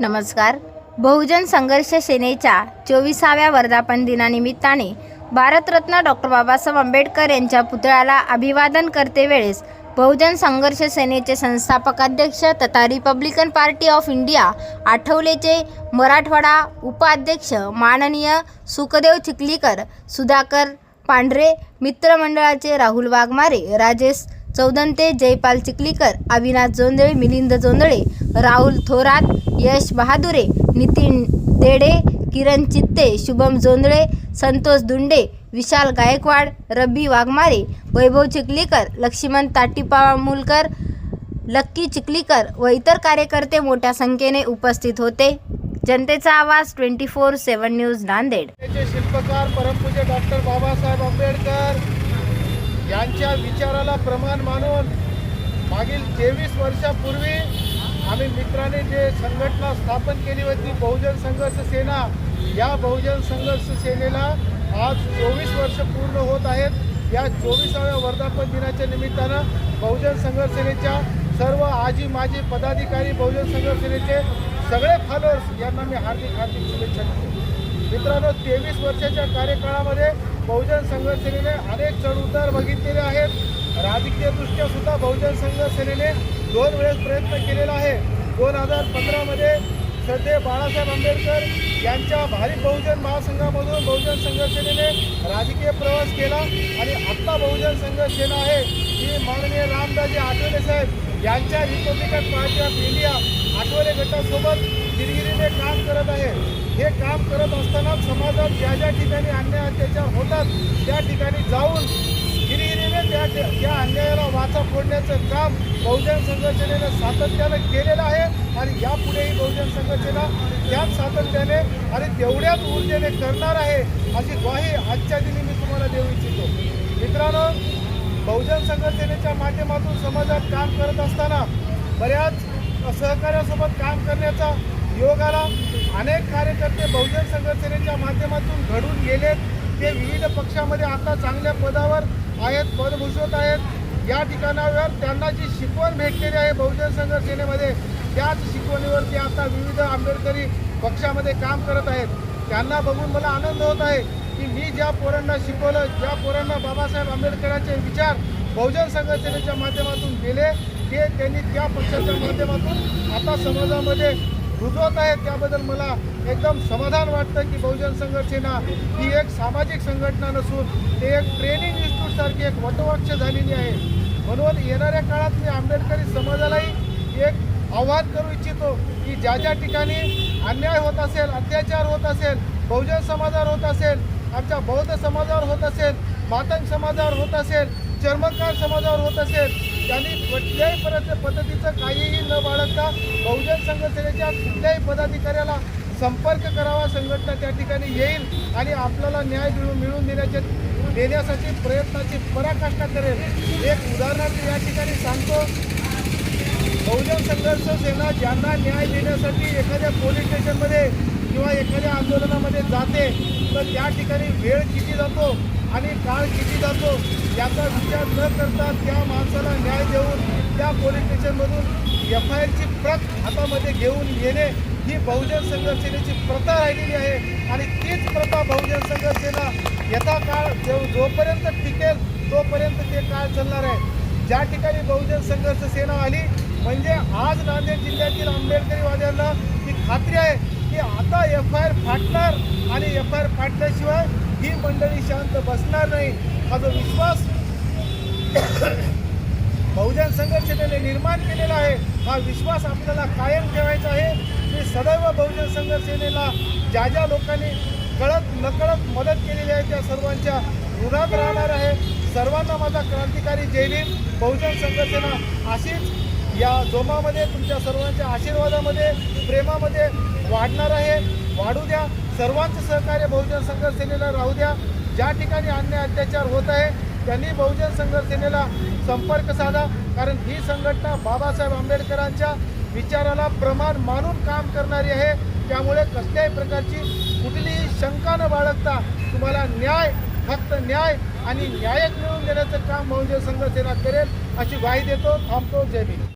नमस्कार. बहुजन संघर्ष सेनेच्या चोवीसाव्या वर्धापन दिनानिमित्ताने भारतरत्न डॉक्टर बाबासाहेब आंबेडकर यांच्या पुतळ्याला अभिवादन करते वेळेस बहुजन संघर्ष सेनेचे संस्थापक अध्यक्ष तथा रिपब्लिकन पार्टी ऑफ इंडिया आठवलेचे मराठवाडा उपाध्यक्ष माननीय सुखदेव चिखलीकर सुधाकर पांढरे मित्रमंडळाचे राहुल वाघमारे राजेश चौदंते जयपाल चिखलीकर अविनाश जोंदळे मिलिंद जोंदळे राहुल थोरात यश बहादुरे नितीन देडे किरण चित्ते शुभम जोंदळे संतोष दुंडे विशाल गायकवाड रब्बी वाघमारे वैभव चिखलीकर लक्ष्मण ताटीपामुलकर लक्की चिखलीकर व इतर कार्यकर्ते मोठ्या संख्येने उपस्थित होते. जनतेचा आवाज twenty four seven news Nanded. शिल्पकार परमपूज्य डॉक्टर बाबासाहेब आंबेडकर यांच्या विचाराला प्रमाण मानून मागील तेवीस वर्षापूर्वी आम्ही मित्राने जे संघटना स्थापन केली होती बहुजन संघर्ष सेना या बहुजन संघर्ष सेनेला आज चोवीस वर्ष पूर्ण होत आहेत. या चोवीसाव्या वर्धापन दिनाच्या निमित्तानं बहुजन संघर्ष सेनेच्या सर्व आजी माजी पदाधिकारी बहुजन संघर्ष सेनेचे सगळे फॉलोअर्स यांना मी हार्दिक हार्दिक शुभेच्छा देतो. मित्रांनो तेवीस वर्षाच्या कार्यकाळामध्ये बहुजन संघर्ष सेनेने अनेक चढउतार बघितलेले आहेत. राजकीयदृष्ट्या सुद्धा बहुजन संघर्ष सेनेने दोन वेळेस प्रयत्न केलेला आहे. दोन हजार पंधरामध्ये श्रद्धे बाळासाहेब आंबेडकर यांच्या भारी बहुजन महासंघामधून बहुजन संघर्ष सेनेने राजकीय प्रवास केला. आणि आत्ता बहुजन संघर्ष सेना आहे. ही माननीय रामदाजी आठवले साहेब यांच्या Republican Party of India Athawale गटासोबत गिरगिरीने काम करत आहे. हे काम करत असताना समाजात ज्या ज्या ठिकाणी अन्याय अत्याचार होतात त्या ठिकाणी जाऊन गिरगिरीने त्या त्या अन्यायाला वाचा फोडण्याचं काम बहुजन संघटनेनं सातत्यानं केलेलं आहे आणि यापुढेही बहुजन संघटनेला त्याच सातत्याने आणि तेवढ्याच ऊर्जेने करणार आहे अशी ग्वाही आजच्या दिनी मी तुम्हाला देऊ इच्छितो. मित्रांनो बहुजन संघटनेच्या माध्यमातून समाजात काम करत असताना बऱ्याच सहकार्यासोबत काम करण्याचा योग आला. अनेक कार्यकर्ते बहुजन संघटनेच्या माध्यमातून घडून गेलेत. ते विविध पक्षामध्ये आता चांगल्या पदावर आहेत पदभूषवत आहेत. या ठिकाणावर त्यांना जी शिकवण भेटलेली आहे बहुजन संघर्ष सेनेमध्ये त्याच शिकवणीवर ते आता विविध आंबेडकरी पक्षामध्ये काम करत आहेत. त्यांना बघून मला आनंद होत आहे. की मी ज्या पोरांना शिकवलं ज्या पोरांना बाबासाहेब आंबेडकरांचे विचार बहुजन संघटनेच्या माध्यमातून दिले ते त्यांनी त्या पक्षाच्या माध्यमातून आता समाजामध्ये रुजवत आहेत. त्याबद्दल मला एकदम समाधान वाटतं की बहुजन संघटना ही एक सामाजिक संघटना नसून ते एक ट्रेनिंग इन्स्टिट्यूटसारखी एक वटवृक्ष झालेली आहे. म्हणून येणाऱ्या काळात मी आंबेडकरी समाजालाही एक आव्हान करू इच्छितो की ज्या ज्या ठिकाणी अन्याय होत असेल अत्याचार होत असेल बहुजन समाजावर होत असेल आमच्या बौद्ध समाजावर होत असेल मातंग समाजावर होत असेल चर्मकार समाजावर होत असेल त्यांनी कुठल्याही परत पद्धतीचं काहीही न बाळगता बहुजन संघटनेच्या कुठल्याही पदाधिकाऱ्याला संपर्क करावा संघटना त्या ठिकाणी येईल आणि आपल्याला न्याय मिळून मिळवून देण्याचे देण्यासाठी प्रयत्नाची पराकाष्ठा करेल. एक उदाहरणार्थ या ठिकाणी सांगतो. बहुजन संघर्ष सेना ज्यांना न्याय देण्यासाठी एखाद्या पोलीस स्टेशनमध्ये किंवा एखाद्या आंदोलनामध्ये जाते तर त्या ठिकाणी वेळ किती जातो आणि काळ किती जातो याचा विचार न करता त्या माणसाला न्याय देऊन त्या पोलीस स्टेशनमधून एफ आय आरची प्रत हातामध्ये घेऊन येणे ही बहुजन संघर्ष सेनेची प्रथा राहिलेली आहे. आणि तीच प्रथा बहुजन संघर्ष सेना यथा काळ जो जोपर्यंत टिकेल तोपर्यंत ते काळ चालणार आहे. ज्या ठिकाणी बहुजन संघर्ष सेना आली म्हणजे आज नांदेड जिल्ह्यातील आंबेडकरी वाद्यांना ही खात्री आहे की आता एफ आय आर फाटणार आणि एफ आय आर फाटल्याशिवाय ही मंडळी शांत बसणार नाही हा जो विश्वास बहुजन संघर्षनेने निर्माण केलेला आहे हा विश्वास आपल्याला कायम ठेवायचा आहे. की सदैव बहुजन संघटनेला ज्या ज्या लोकांनी कळत नकळत मदत केलेली आहे त्या सर्वांच्या ऋणात राहणार आहे. सर्वांना माझा क्रांतिकारी जय बहुजन संघटना अशीच या जोमामध्ये तुमच्या सर्वांच्या आशीर्वादामध्ये प्रेमामध्ये वाढणार आहे. वाढू द्या. सर्वांचं सहकार्य बहुजन संघर्ष सेनेला राहू द्या. ज्या ठिकाणी अन्याय अत्याचार होत आहे त्यांनी बहुजन संघर्ष सेनेला संपर्क साधा. कारण ही संघटना बाबासाहेब आंबेडकरांच्या विचाराला प्रमाण मानून काम करणारी आहे. त्यामुळे कसल्याही प्रकारची कुठलीही शंका न बाळगता तुम्हाला न्याय फक्त न्याय आणि न्यायच मिळवून देण्याचं काम बहुजन संघर्ष सेना करेल अशी ग्वाही देतो. थांबतो. जय भीम.